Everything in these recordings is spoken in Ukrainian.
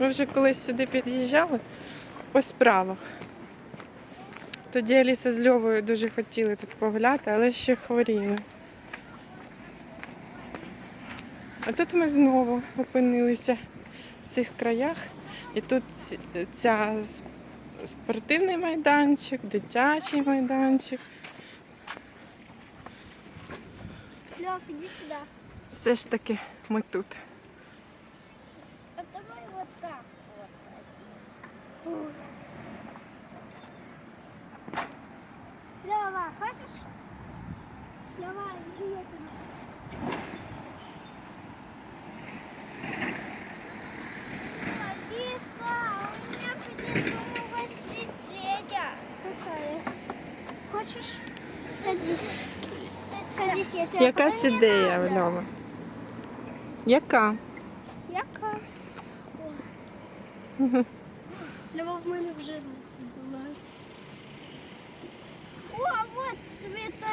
Ми вже колись сюди під'їжджали по справах. Тоді Аліса з Льовою дуже хотіли тут погуляти, але ще хворіли. А тут ми знову опинилися в цих краях. І тут ця спортивний майданчик, дитячий майданчик. Лёв, иди сюда. Все ж таки ми тут. А давай вот так вот. Лёва, иди я. Алиса, у меня нового сиденья. Какая? Хочешь? Садись. Садись, я тебя Якась подаю. ідея, Льова? Яка? Яка? Льова в мене вже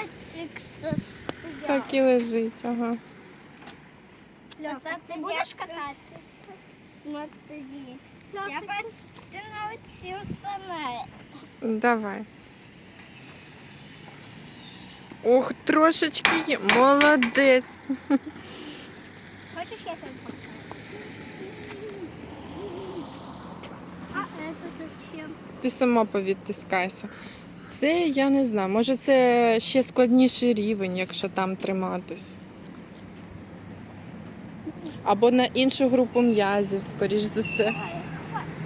цвіточок состояв. Так і лежить, ага. Лёва, ты будешь кататься? Смотри. Я почти научился на это. Давай. Ох, трошечки є. Молодець. Хочешь, я тебе покажу? А это зачем? Ти сама повідтискайся. Це я не знаю. Може, це ще складніший рівень, якщо там триматись. Або на іншу групу м'язів, скоріш за все.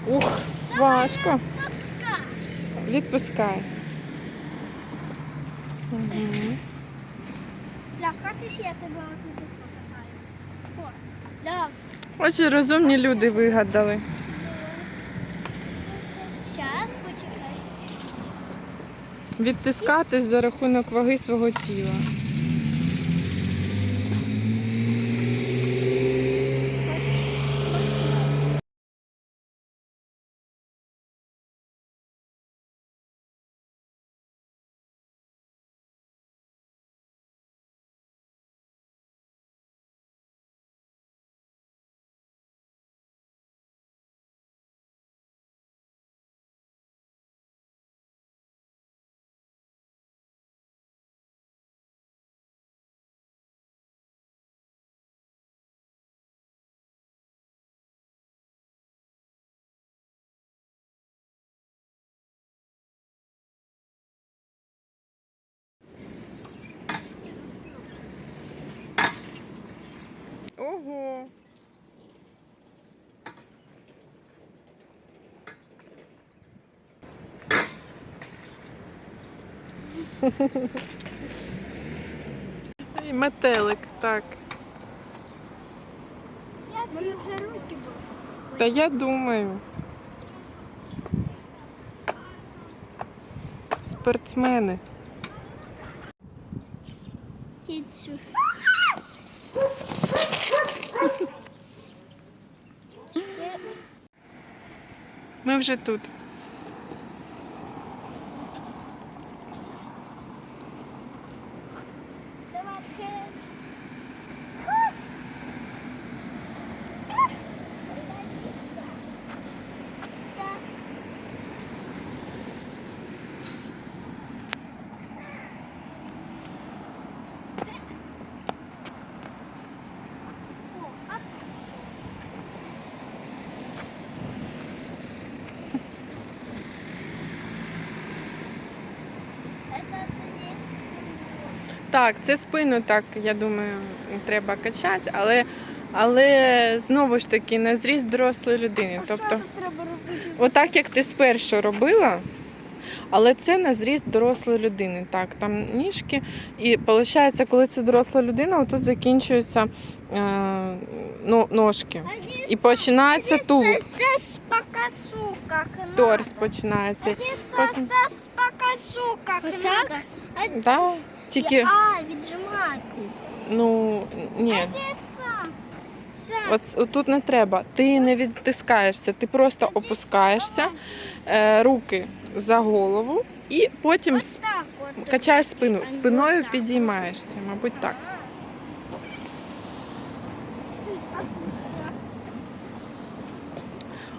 Ух, важко. Відпускай. Угу. Очі розумні люди вигадали. Відтискатись за рахунок ваги свого тіла. Ого. І метелик, так. У мене вже руки були. Та я думаю. Спортсмени. Ми вже тут. Давай, ти. Ходь. Садися. Так. О, а Это ты не Так, це спину так, я думаю, треба качати, але, але знову ж таки на зріст дорослої людини. А Тобто, що тут треба робити? отак як ти спершу робила, але це на зріст дорослої людини. Так, там ніжки. І виходить, коли це доросла людина, отут закінчуються е, ну, ножки. І починається. Сейчас покажу, как. Торс починається. Потім- покажу, как надо. Да? Тільки, А, віджиматися. ну, ні. От тут не треба. Ти не відтискаєшся, ти просто опускаєшся, е, руки за голову і потім Ось так от. качаєш спину. Спиною підіймаєшся, мабуть, так.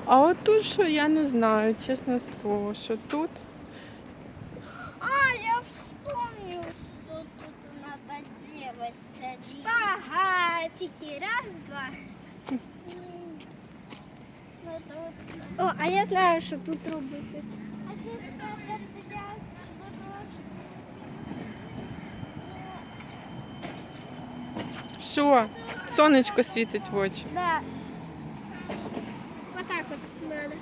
А от тут що я не знаю, чесне слово, що тут. А, я вспомнил, что тут надо делать. Шпагатики. Раз, два. Надо вот так. О, а я знаю, що тут робити. А здесь это для взрослых. Що? Сонечко світить в очі. Да. Вот так вот надо.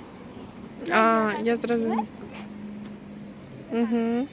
А, я зрозуміла. Угу.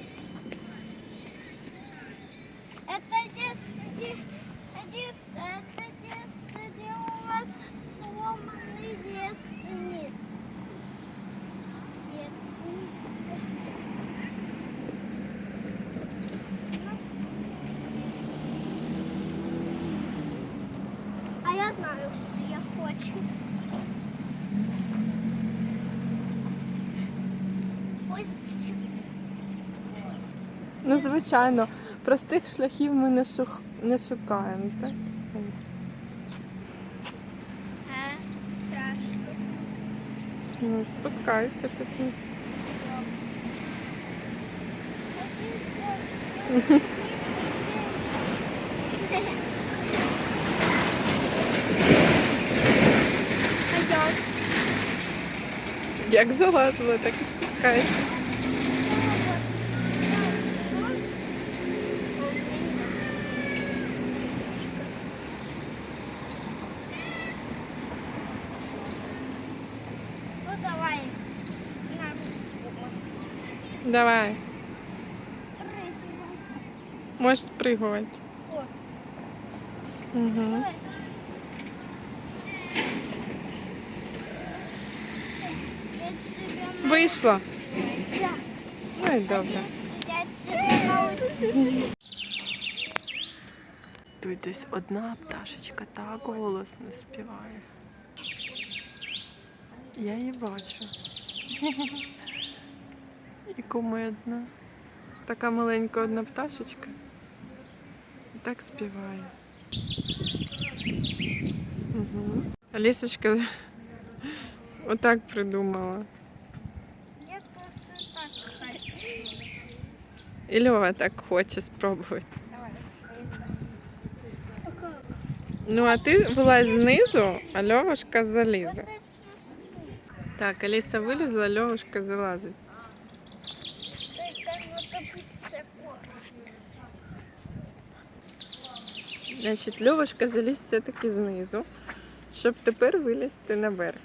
Ну, звичайно, простих шляхів ми не, шух... не шукаємо, так? А, страшно. Ну, спускайся тоді. Як залазила, так і спускайся. Ну давай. На. Давай, Спрыгивай. можеш спригувати. О, Угу. давай. Я тебя Вийшло. Да. Ну і добре. Я тебя научу. Тут десь одна пташечка так голосно співає. Я її бачу. І кумедна. Така маленька одна пташечка. І так співає. Угу. Алісочка отак придумала. Я так хочу. І Льова так хоче спробувати. Ну, а ти вилазь знизу, а Льовушка залізе. Так, Аліса вилізла, Льовушка залазить. Значить, Льовушка заліз все-таки знизу, щоб тепер вилізти наверх.